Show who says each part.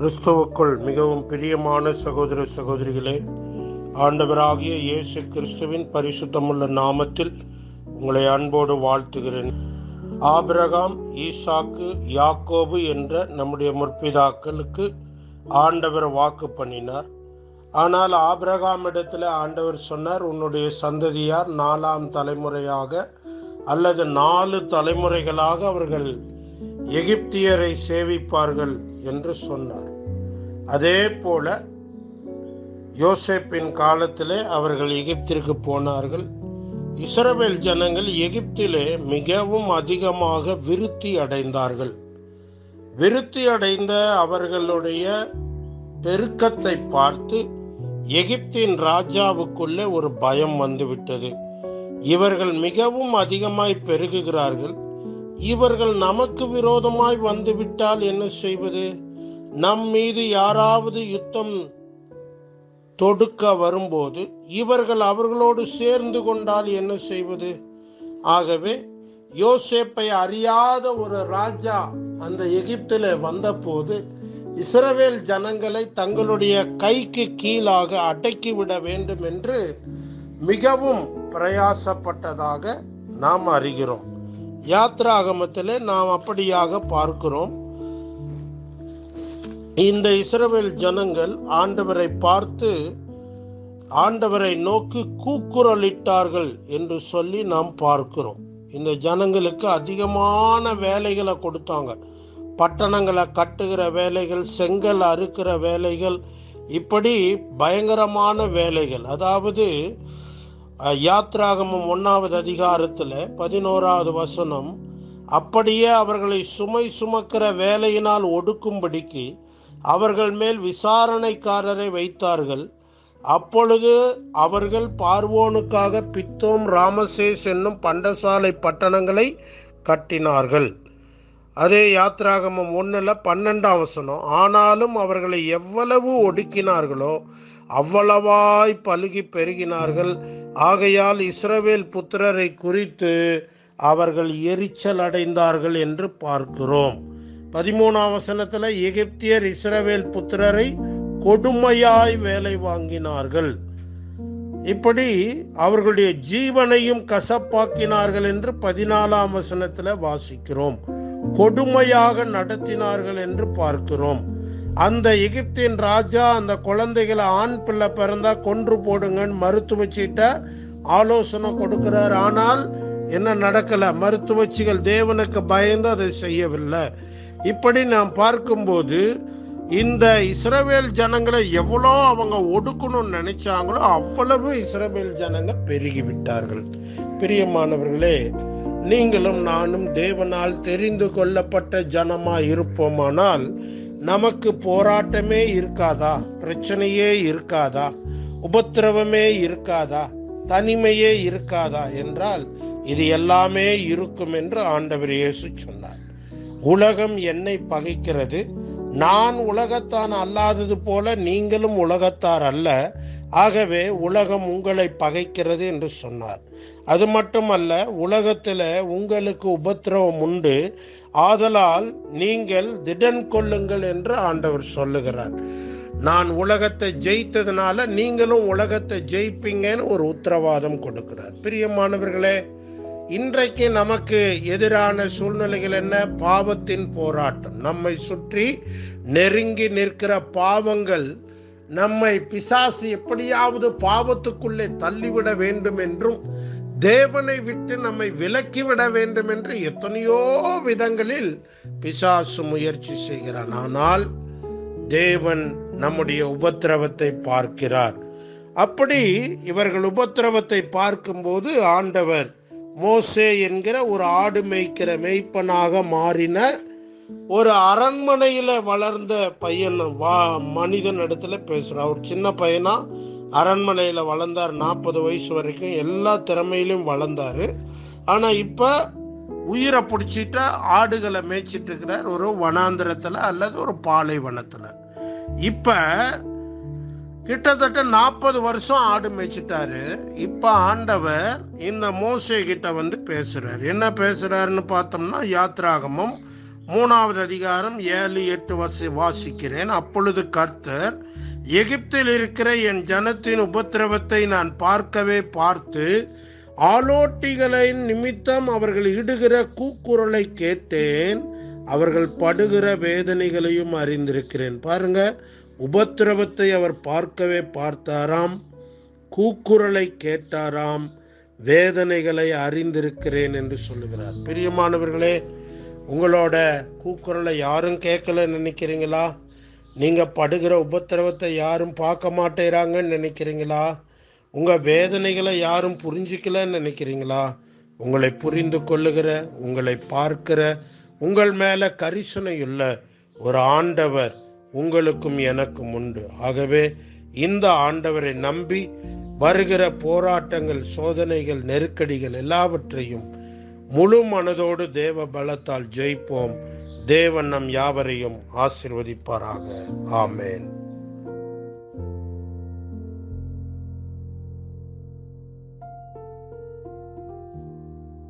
Speaker 1: கிறிஸ்துவுக்குள் மிகவும் பிரியமான சகோதர சகோதரிகளே ஆண்டவராகிய இயேசு கிறிஸ்துவின் பரிசுத்தமுள்ள நாமத்தில் உங்களை அன்போடு வாழ்த்துகிறேன். ஆபிரகாம் ஈசாக்கு யாக்கோபு என்ற நம்முடைய முற்பிதாக்களுக்கு ஆண்டவர் வாக்கு பண்ணினார். ஆனால் ஆபிரகாம் இடத்துல ஆண்டவர் சொன்னார் உன்னுடைய சந்ததியார் நாலாம் தலைமுறையாக அல்லது நாலு தலைமுறைகளாக அவர்கள் எகிப்தியரை சேவிப்பார்கள். என்று சொன்னார். அதே போல யோசேப்பின் காலத்திலே அவர்கள் எகிப்திற்கு போனார்கள். இஸ்ரவேல் ஜனங்கள் எகிப்திலே மிகவும் அதிகமாக விருத்தி அடைந்தார்கள். விருத்தி அடைந்த அவர்களுடைய பெருக்கத்தை பார்த்து எகிப்தின் ராஜாவுக்குள்ளே ஒரு பயம் வந்துவிட்டது. இவர்கள் மிகவும் அதிகமாய் பெருகுகிறார்கள். இவர்கள் நமக்கு விரோதமாய் வந்துவிட்டால் என்ன செய்வது? நம் மீது யாராவது யுத்தம் தொடுக்க வரும்போது இவர்கள் அவர்களோடு சேர்ந்து கொண்டால் என்ன செய்வது? ஆகவே யோசேப்பை அறியாத ஒரு ராஜா அந்த எகிப்தில் வந்தபோது இஸ்ரவேல் ஜனங்களை தங்களுடைய கைக்கு கீழாக அடக்கிவிட வேண்டும் என்று மிகவும் பிரயாசப்பட்டதாக நாம் அறிகிறோம். யாத்ராகமத்தில் நாம் அப்படியாக பார்க்கிறோம். இந்த இஸ்ரவேல் ஜனங்கள் ஆண்டவரை பார்த்து ஆண்டவரை நோக்கி கூக்குரலிட்டார்கள் என்று சொல்லி நாம் பார்க்கிறோம். இந்த ஜனங்களுக்கு அதிகமான வேலைகளை கொடுத்தாங்க. பட்டணங்களை கட்டுகிற வேலைகள் செங்கல் அறுக்கிற வேலைகள் இப்படி பயங்கரமான வேலைகள். அதாவது யாத்ராகமம் ஒன்றாவது அதிகாரத்தில் பதினோராவது வசனம் அப்படியே அவர்களை சுமை சுமக்கிற வேலையினால் ஒடுக்கும்படிக்கு அவர்கள் மேல் விசாரணைக்காரரை வைத்தார்கள். அப்பொழுது அவர்கள் பார்வோனுக்காக பித்தோம் ராமசேஸ் என்னும் பண்டசாலை பட்டணங்களை கட்டினார்கள். அதே யாத்ராகமம் ஒன்றில் பன்னெண்டாம் வசனம் ஆனாலும் அவர்களை எவ்வளவு ஒடுக்கினார்களோ அவ்வளவாய் பழுகி பெருகினார்கள். ஆகையால் இஸ்ரவேல் புத்திரரை குறித்து அவர்கள் எரிச்சல் அடைந்தார்கள் என்று பார்க்கிறோம். பதிமூணாம் வசனத்தில் எகிப்தியர் இஸ்ரவேல் புத்திரரை கொடுமையாய் வேலை வாங்கினார்கள். இப்படி அவர்களுடைய ஜீவனையும் கசப்பாக்கினார்கள் என்று பதினாலாம் வசனத்தில் வாசிக்கிறோம். கொடுமையாக நடத்தினார்கள் என்று பார்க்கிறோம். அந்த எகிப்தின் ராஜா அந்த குழந்தைகளை ஆண் பிள்ளை பிறந்தா கொன்று போடுங்கன்னு மருத்துவச்சிட்ட ஆலோசனை கொடுக்கிறார். ஆனால் என்ன நடக்கல? மருத்துவச்சிகள் தேவனுக்கு பயந்து அதை செய்யவில்லை. இப்படி நாம் பார்க்கும்போது இந்த இஸ்ரவேல் ஜனங்களை எவ்வளோ அவங்க ஒடுக்கணும்னு நினைச்சாங்களோ அவ்வளவு இஸ்ரவேல் ஜனங்க பெருகிவிட்டார்கள். பிரியமானவர்களே நீங்களும் நானும் தேவனால் தெரிந்து கொள்ளப்பட்ட ஜனமா இருப்போமானால் நமக்கு போராட்டமே இருக்காதா? பிரச்சனையே இருக்காதா? உபத்திரவமே இருக்காதா? தனிமையே இருக்காதா? என்றால் இது எல்லாமே இருக்கும் என்று ஆண்டவர் இயேசு சொன்னார். உலகம் என்னை பகைக்கிறது. நான் உலகத்தான் அல்லாதது போல நீங்களும் உலகத்தார் அல்ல. ஆகவே உலகம் உங்களை பகைக்கிறது என்று சொன்னார். அது மட்டுமல்ல உலகத்தில் உங்களுக்கு உபத்திரவம் உண்டு. ஆதலால் நீங்கள் திடன் கொள்ளுங்கள் என்று ஆண்டவர் சொல்லுகிறார். நான் உலகத்தை ஜெயித்ததுனால நீங்களும் உலகத்தை ஜெயிப்பீங்கன்னு ஒரு உத்தரவாதம் கொடுக்கிறார். பிரியமானவர்களே இன்றைக்கு நமக்கு எதிரான சூழ்நிலைகள் என்ன? பாவத்தின் போராட்டம். நம்மை சுற்றி நெருங்கி நிற்கிற பாவங்கள் நம்மை பிசாசு எப்படியாவது பாவத்துக்குள்ளே தள்ளிவிட வேண்டும் என்றும் தேவனை விட்டு நம்மை விலக்கிவிட வேண்டும் என்று எத்தனையோ விதங்களில் பிசாசு முயற்சி செய்கிறான். ஆனால் தேவன் நம்முடைய உபத்திரவத்தை பார்க்கிறார். அப்படி இவர்கள் உபத்திரவத்தை பார்க்கும்போது ஆண்டவர் மோசே என்கிற ஒரு ஆடு மேய்க்கிற மேய்ப்பனாக மாறின ஒரு அரண்மனையில வளர்ந்த பையன் வா மனிதன் இடத்துல பேசுறார் அவர் சின்ன பையனா அரண்மனையில் வளர்ந்தார் நாற்பது வயசு வரைக்கும் எல்லா திறமையிலும் வளர்ந்தார். ஆனால் இப்போ உயிரை பிடிச்சிட்டு ஆடுகளை மேய்ச்சிட்டு இருக்கிறார். ஒரு வனாந்திரத்தில் அல்லது ஒரு பாலைவனத்தில் இப்போ கிட்டத்தட்ட நாற்பது வருஷம் ஆடு மேய்ச்சிட்டாரு. இப்போ ஆண்டவர் இந்த மோசை கிட்ட வந்து பேசுறாரு. என்ன பேசுறாருன்னு பார்த்தோம்னா யாத்ராகமம் மூணாவது அதிகாரம் ஏழு எட்டு வசி வாசிக்கிறேன். அப்பொழுது கர்த்தர் எகிப்தில் இருக்கிற என் ஜனத்தின் உபத்திரவத்தை நான் பார்க்கவே பார்த்து ஆலோட்டிகளின் நிமித்தம் அவர்கள் இடுகிற கூக்குரலை கேட்டேன். அவர்கள் படுகிற வேதனைகளையும் அறிந்திருக்கிறேன். பாருங்க உபத்திரவத்தை அவர் பார்க்கவே பார்த்தாராம் கூக்குரலை கேட்டாராம் வேதனைகளை அறிந்திருக்கிறேன் என்று சொல்லுகிறார். பிரியமானவர்களே உங்களோட கூக்குரலை யாரும் கேட்கலன்னு நினைக்கிறீங்களா? நீங்கள் படுகிற உபத்திரவத்தை யாரும் பார்க்க மாட்டேறாங்கன்னு நினைக்கிறீங்களா? உங்கள் வேதனைகளை யாரும் புரிஞ்சிக்கலன்னு நினைக்கிறீங்களா? உங்களை புரிந்து கொள்ளுகிற உங்களை பார்க்கிற உங்கள் மேலே கரிசனையுள்ள ஒரு ஆண்டவர் உங்களுக்கும் எனக்கும் உண்டு. ஆகவே இந்த ஆண்டவரை நம்பி வருகிற போராட்டங்கள் சோதனைகள் நெருக்கடிகள் எல்லாவற்றையும் முழு மனதோடு தேவ பலத்தால் ஜெயிப்போம். தேவன் நம் யாவரையும் ஆசிர்வதிப்பாராக. ஆமேன்.